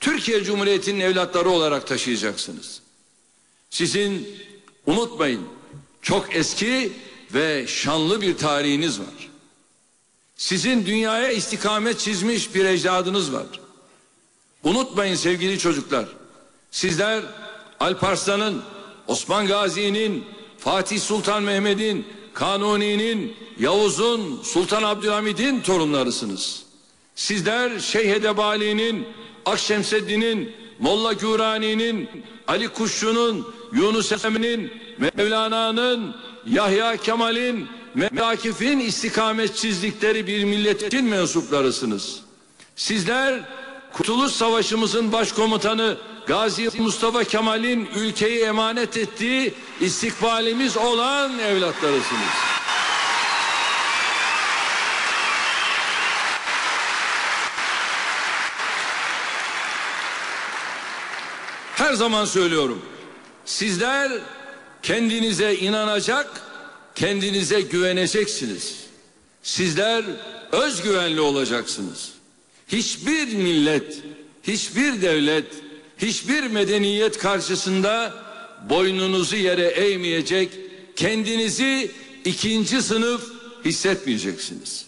Türkiye Cumhuriyeti'nin evlatları olarak taşıyacaksınız. Sizin unutmayın çok eski ve şanlı bir tarihiniz var. Sizin dünyaya istikamet çizmiş bir ecdadınız var. Unutmayın sevgili çocuklar. Sizler Alparslan'ın, Osman Gazi'nin, Fatih Sultan Mehmet'in, Kanuni'nin, Yavuz'un, Sultan Abdülhamid'in torunlarısınız. Sizler Şeyh Edebali'nin, Akşemseddin'in, Molla Gürani'nin, Ali Kuşçu'nun, Yunus Emre'nin, Mevlana'nın, Yahya Kemal'in, Mehmet Akif'in istikamet çizdikleri bir milletin mensuplarısınız. Sizler Kurtuluş Savaşımızın başkomutanı Gazi Mustafa Kemal'in ülkeyi emanet ettiği istikbalimiz olan evlatlarısınız. Her zaman söylüyorum. Sizler kendinize inanacak, kendinize güveneceksiniz. Sizler özgüvenli olacaksınız. Hiçbir millet, hiçbir devlet, hiçbir medeniyet karşısında boynunuzu yere eğmeyecek, kendinizi ikinci sınıf hissetmeyeceksiniz.